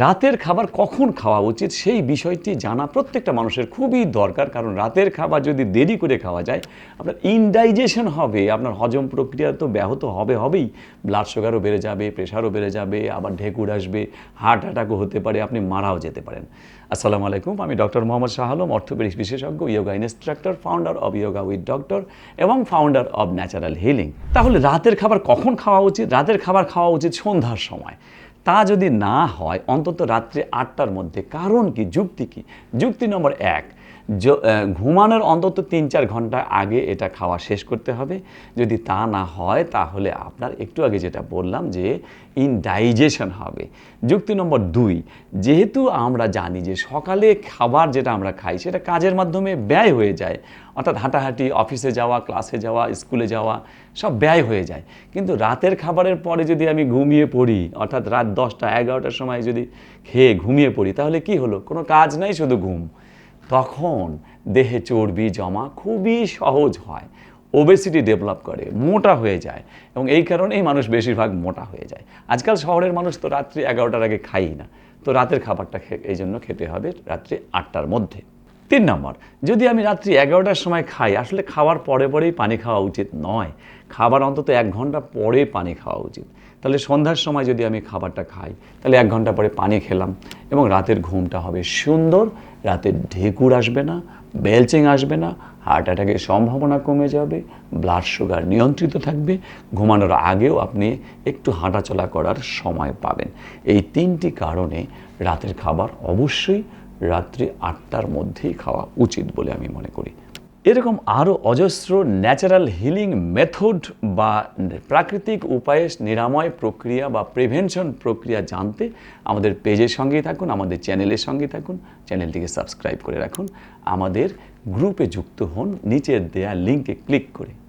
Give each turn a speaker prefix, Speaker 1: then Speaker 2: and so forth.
Speaker 1: রাতের খাবার কখন খাওয়া উচিত সেই বিষয়টি জানা প্রত্যেকটা মানুষের খুবই দরকার। কারণ রাতের খাবার যদি দেরি করে খাওয়া যায়, আপনার ইনডাইজেশন হবে, আপনার হজম প্রক্রিয়া তো ব্যাহত হবে, হবেই। ব্লাড সুগারও বেড়ে যাবে প্রেশারও বেড়ে যাবে, আবার ঢেকুর আসবে হার্ট অ্যাটাকও হতে পারে, আপনি মারাও যেতে পারেন। আসসালামু আলাইকুম, আমি ডক্টর মোহাম্মদ শাহ আলম, অর্থোপেডিক্স বিশেষজ্ঞ yoga instructor founder of yoga with doctor এবং ফাউন্ডার অব ন্যাচারাল হিলিং তাহলে রাতের খাবার কখন খাওয়া উচিত? রাতের খাবার খাওয়া উচিত সন্ধ্যার সময়। তা যদি না হয়, অন্তত রাত্রি আটটার মধ্যে, কারণ কি? যুক্তি কি? যুক্তি নম্বর এক ঘুমানোর অন্তত তিন চার ঘণ্টা আগে এটা খাওয়া শেষ করতে হবে। যদি তা না হয়, তাহলে আপনার একটু আগে যেটা বললাম যে ইনডাইজেশন হবে। যুক্তি নম্বর দুই, যেহেতু আমরা জানি যে সকালে খাবার যেটা আমরা খাই, সেটা কাজের মাধ্যমে ব্যয় হয়ে যায়। অর্থাৎ হাঁটাহাঁটি অফিসে যাওয়া ক্লাসে যাওয়া স্কুলে যাওয়া, সব ব্যয় হয়ে যায়। কিন্তু রাতের খাবারের পরে যদি আমি ঘুমিয়ে পড়ি, অর্থাৎ রাত দশটা, এগারোটার সময় যদি খেয়ে ঘুমিয়ে পড়ি, তাহলে কি হলো? কোনো কাজ নাই, শুধু ঘুম। তখন দেহে চর্বি জমা খুবই সহজ হয়। ওবেসিটি ডেভেলপ করে, মোটা হয়ে যায় এবং এই কারণেই মানুষ বেশিরভাগ মোটা হয়ে যায়। আজকাল শহরের মানুষ তো রাত্রি এগারোটার আগে খাই না। তো রাতের খাবারটা এই জন্য খেতে হবে রাত্রি আটটার মধ্যে। তিন নম্বর, যদি আমি রাত্রি এগারোটার সময় খাই, আসলে খাওয়ার পরে পরেই পানি খাওয়া উচিত নয়। খাবার অন্তত এক ঘণ্টা পরে পানি খাওয়া উচিত। তাহলে সন্ধ্যার সময় যদি আমি খাবারটা খাই, তাহলে এক ঘণ্টা পরে পানি খেলাম এবং রাতের ঘুমটা হবে সুন্দর রাতে ঢেকুর আসবে না, বেলচিং আসবে না, হার্ট অ্যাটাকের সম্ভাবনা কমে যাবে, ব্লাড সুগার নিয়ন্ত্রিত থাকবে, ঘুমানোর আগেও আপনি একটু হাঁটাচলা করার সময় পাবেন। এই তিনটি কারণে রাতের খাবার অবশ্যই রাত্রি আটটার মধ্যেই খাওয়া উচিত বলে আমি মনে করি। এরকম আরও অজস্র ন্যাচারাল হিলিং মেথড বা প্রাকৃতিক উপায়ে নিরাময় প্রক্রিয়া বা প্রিভেনশন প্রক্রিয়া জানতে আমাদের পেজের সঙ্গেই থাকুন, আমাদের চ্যানেলের সঙ্গে থাকুন চ্যানেলটিকে সাবস্ক্রাইব করে রাখুন। আমাদের গ্রুপে যুক্ত হন, নিচের দেয়া লিঙ্কে ক্লিক করে।